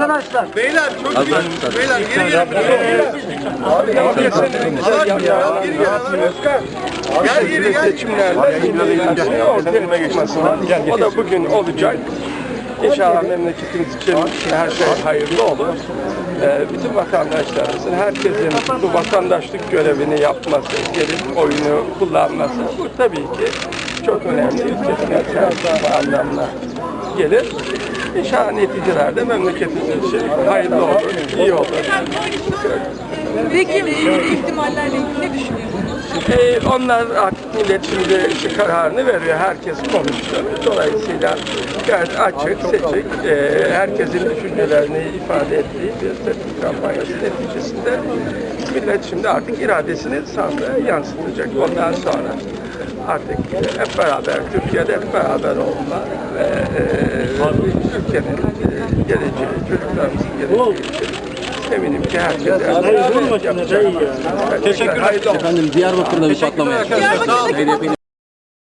Arkadaşlar. Beyler çok iyi. Beyler geri gelin. Abi ya geri gel. Gel geri gel. seçimlerle ortaya çıkmasına o da bugün olacak. İnşallah memleketimiz için her şey hayırlı olur. Ee, bütün vatandaşlarımızın, herkesin bu vatandaşlık görevini yapması, gelip oyunu kullanması bu tabii ki çok önemli. Ülkesine bu anlamına gelir. İnşallah neticelerde memleketimiz için hayırlı olur, iyi olur. Peki ihtimallerle ilgili ne düşünüyorsunuz? Ee, onlar artık millet şimdi işte kararını veriyor. Herkes konuşuyor. Dolayısıyla gayet açık, seçik, e, herkesin düşüncelerini ifade ettiği bir seçim kampanyası neticesinde millet şimdi artık iradesini sandığa yansıtacak. Ondan sonra artık hep beraber, Türkiye'de hep beraber olma ve e, ülkenin e, geleceği, çocuklarımızın geleceği için eminim ki herkes yapacak. Teşekkür ederim. Efendim Diyarbakır'da bir patlama yaşandı. Diyarbakır'da HDP'nin